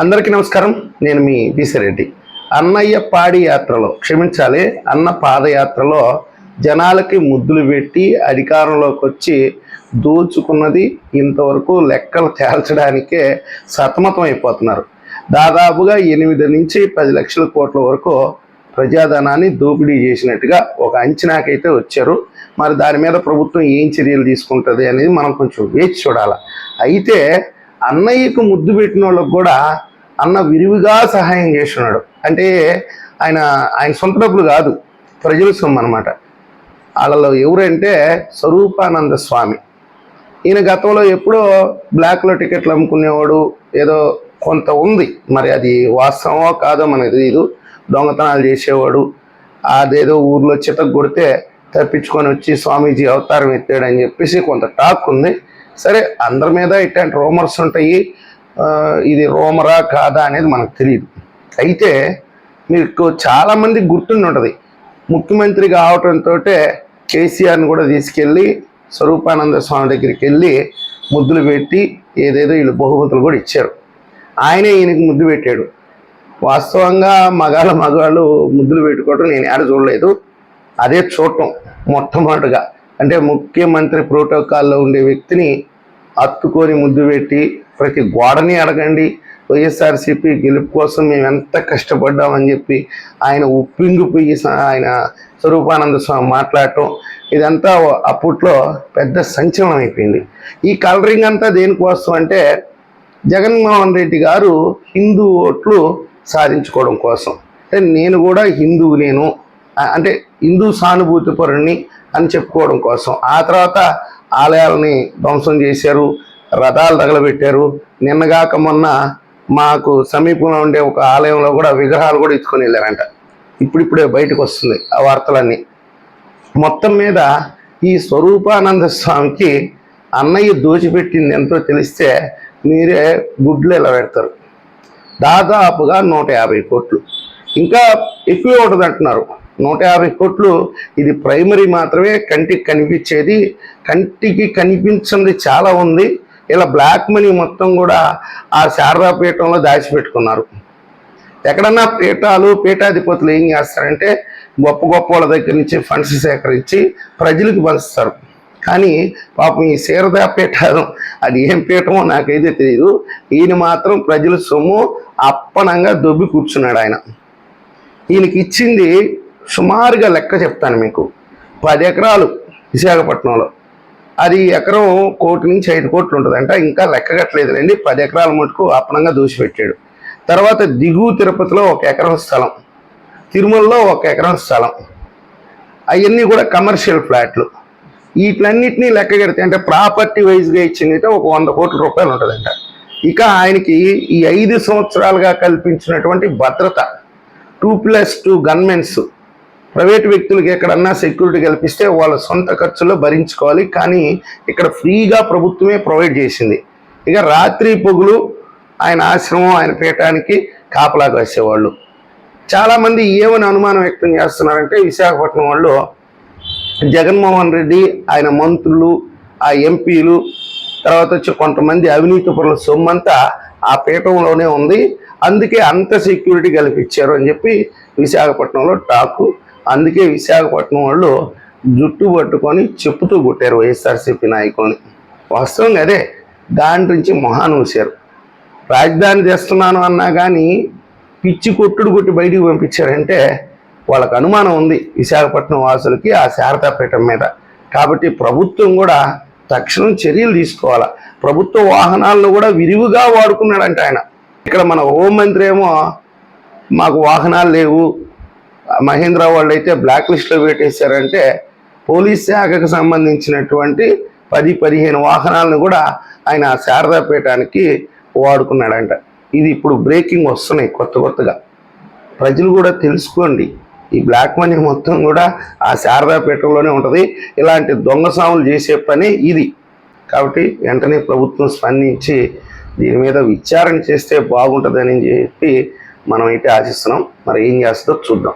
అందరికీ నమస్కారం. నేను మీ బీసిరెడ్డి. అన్నయ్య పాడి యాత్రలో క్షమించాలి. అన్న పాదయాత్రలో జనాలకి ముద్దులు పెట్టి అధికారంలోకి వచ్చి దోచుకున్నది ఇంతవరకు లెక్కలు తేల్చడానికే సతమతం అయిపోతున్నారు. దాదాపుగా ఎనిమిది నుంచి పది లక్షల కోట్ల వరకు ప్రజాధనాన్ని దోపిడీ చేసినట్టుగా ఒక అంచనాకైతే వచ్చారు. మరి దాని మీద ప్రభుత్వం ఏం చర్యలు తీసుకుంటుంది అనేది మనం కొంచెం వేచి చూడాలి. అయితే అన్నయ్యకు ముద్దు పెట్టిన వాళ్ళకు కూడా అన్న విరివిగా సహాయం చేస్తున్నాడు. అంటే ఆయన ఆయన సొంత డబ్బులు కాదు ప్రజల సొమ్ము అనమాట వాళ్ళలో ఎవరంటే స్వరూపానంద స్వామి. ఈయన గతంలో ఎప్పుడో బ్లాక్లో టికెట్లు అమ్ముకునేవాడు ఏదో కొంత ఉంది. మరి అది వాస్తవమో కాదో మనకు తెలియదు దొంగతనాలు చేసేవాడు. అదేదో ఊర్లో చితకు కొడితే తప్పించుకొని వచ్చి స్వామీజీ అవతారం ఎత్తాడని చెప్పేసి కొంత టాక్ ఉంది. సరే అందరి మీద ఇట్లాంటి రోమర్స్ ఉంటాయి. ఇది రోమరా కాదా అనేది మనకు తెలియదు అయితే మీకు చాలామంది గుర్తుండి ఉంటుంది. ముఖ్యమంత్రి కావటంతో కేసీఆర్ని కూడా తీసుకెళ్ళి స్వరూపానంద స్వామి దగ్గరికి వెళ్ళి ముద్దులు పెట్టి ఏదేదో వీళ్ళు బహుమతులు కూడా ఇచ్చారు. ఆయనే ఈయనకి ముద్దు పెట్టాడు. వాస్తవంగా మగాళ్ళ మగాళ్ళు ముద్దులు పెట్టుకోవటం నేను ఆడ చూడలేదు. అదే చూడటం మొట్టమొదటిగా. అంటే ముఖ్యమంత్రి ప్రోటోకాల్లో ఉండే వ్యక్తిని అత్తుకొని ముద్దు పెట్టి ప్రతి గోడని అడగండి వైఎస్ఆర్సీపీ గెలుపు కోసం మేము ఎంత కష్టపడ్డామని చెప్పి ఆయన ఉప్పింగిపోయి ఆయన స్వరూపానంద స్వామి మాట్లాడటం ఇదంతా అప్పట్లో పెద్ద సంచలనం అయిపోయింది. ఈ కలరింగ్ అంతా దేనికోసం అంటే జగన్మోహన్ రెడ్డి గారు హిందూ ఓట్లు సాధించుకోవడం కోసం. అంటే నేను కూడా హిందువు నేను అంటే హిందూ సానుభూతిపరుణ్ణి అని చెప్పుకోవడం కోసం. ఆ తర్వాత ఆలయాలని ధ్వంసం చేశారు రథాలు తగలబెట్టారు. నిన్నగాక మొన్న మాకు సమీపంలో ఉండే ఒక ఆలయంలో కూడా విగ్రహాలు కూడా ఇచ్చుకొని వెళ్ళారంట. ఇప్పుడిప్పుడే బయటకు వస్తుంది ఆ వార్తలన్నీ. మొత్తం మీద ఈ స్వరూపానంద స్వామికి అన్నయ్య దోచిపెట్టింది ఎంతో తెలిస్తే మీరే గుడ్లు ఎలా పెడతారు? దాదాపుగా నూట యాభై కోట్లు. ఇంకా ఎక్కువే ఉంటుంది అంటున్నారు నూట యాభై కోట్లు ఇది ప్రైమరీ మాత్రమే కంటికి కనిపించేది. కంటికి కనిపించింది చాలా ఉంది. ఇలా బ్లాక్ మనీ మొత్తం కూడా ఆ శారదాపీఠంలో దాచిపెట్టుకున్నారు. ఎక్కడన్నా పీఠాలు పీఠాధిపతులు ఏం చేస్తారంటే గొప్ప గొప్ప వాళ్ళ దగ్గర నుంచి ఫండ్స్ సేకరించి ప్రజలకు పంచుతారు. కానీ పాపం ఈ శారదా పీఠం అది ఏం పీఠమో నాకైతే తెలియదు ఈయన మాత్రం ప్రజల సొమ్ము అప్పనంగా దొబ్బి కూర్చున్నాడు ఆయన. ఈయనకి ఇచ్చింది సుమారుగా లెక్క చెప్తాను మీకు. పది ఎకరాలు విశాఖపట్నంలో. అది ఎకరం కోటి నుంచి ఐదు కోట్లు ఉంటుంది అంటే ఇంకా లెక్క కట్టలేదులేండి పది ఎకరాల మటుకు అప్పనంగా దూసిపెట్టాడు. తర్వాత దిగువ తిరుపతిలో ఒక ఎకరం స్థలం తిరుమలలో ఒక ఎకరం స్థలం. అవన్నీ కూడా కమర్షియల్ ఫ్లాట్లు. వీటిలన్నింటినీ లెక్క కడితే అంటే ప్రాపర్టీ వైజ్గా ఇచ్చింది అయితే ఒక వంద కోట్ల రూపాయలు ఉంటుందంట. ఇక ఆయనకి ఈ ఐదు సంవత్సరాలుగా కల్పించినటువంటి భద్రత two plus two gunmens private వ్యక్తులకి ఎక్కడన్నా సెక్యూరిటీ కల్పిస్తే వాళ్ళ సొంత ఖర్చులో భరించుకోవాలి. కానీ ఇక్కడ ఫ్రీగా ప్రభుత్వమే ప్రొవైడ్ చేసింది. ఇక రాత్రి పొగులు ఆయన ఆశ్రమం ఆయన పీఠానికి కాపలా కాసేవాళ్ళు. చాలామంది ఏమని అనుమానం వ్యక్తం చేస్తున్నారంటే విశాఖపట్నం వాళ్ళు జగన్మోహన్ రెడ్డి ఆయన మంత్రులు ఆ ఎంపీలు తర్వాత వచ్చి కొంతమంది అవినీతి పనుల సొమ్మంతా ఆ పీఠంలోనే ఉంది. అందుకే అంత సెక్యూరిటీ కల్పించారు అని చెప్పి విశాఖపట్నంలో టాకు అందుకే విశాఖపట్నం వాళ్ళు జుట్టు పట్టుకొని చెప్పుతూ కొట్టారు వైఎస్ఆర్సీపీ నాయకుల్ని. వాస్తవంగా అదే దాని నుంచి మొహాన్ ఊశారు. రాజధాని తెస్తున్నాను అన్నా కానీ పిచ్చి కొట్టుడు కొట్టి బయటికి పంపించారంటే వాళ్ళకు అనుమానం ఉంది విశాఖపట్నం వాసులకి ఆ శారదాపీఠం మీద. కాబట్టి ప్రభుత్వం కూడా తక్షణం చర్యలు తీసుకోవాలి. ప్రభుత్వ వాహనాలను కూడా విరివిగా వాడుకున్నాడంట ఆయన. ఇక్కడ మన హోంమంత్రి ఏమో మాకు వాహనాలు లేవు మహేంద్ర వాళ్ళు అయితే బ్లాక్ లిస్ట్లో పెట్టేశారంటే పోలీస్ శాఖకు సంబంధించినటువంటి పది పదిహేను వాహనాలను కూడా ఆయన శారదాపేటానికి వాడుకున్నాడంట. ఇది ఇప్పుడు బ్రేకింగ్ వస్తున్నాయి కొత్త కొత్తగా. ప్రజలు కూడా తెలుసుకోండి. ఈ బ్లాక్ మనీ మొత్తం కూడా ఆ శారదాపేటలోనే ఉంటుంది. ఇలాంటి దొంగ సాములు చేసే పని ఇది. కాబట్టి వెంటనే ప్రభుత్వం స్పందించి దీని మీద విచారణ చేస్తే బాగుంటుందని చెప్పి మనమైతే ఆశిస్తున్నాం. మరి ఏం చేస్తుందో చూద్దాం.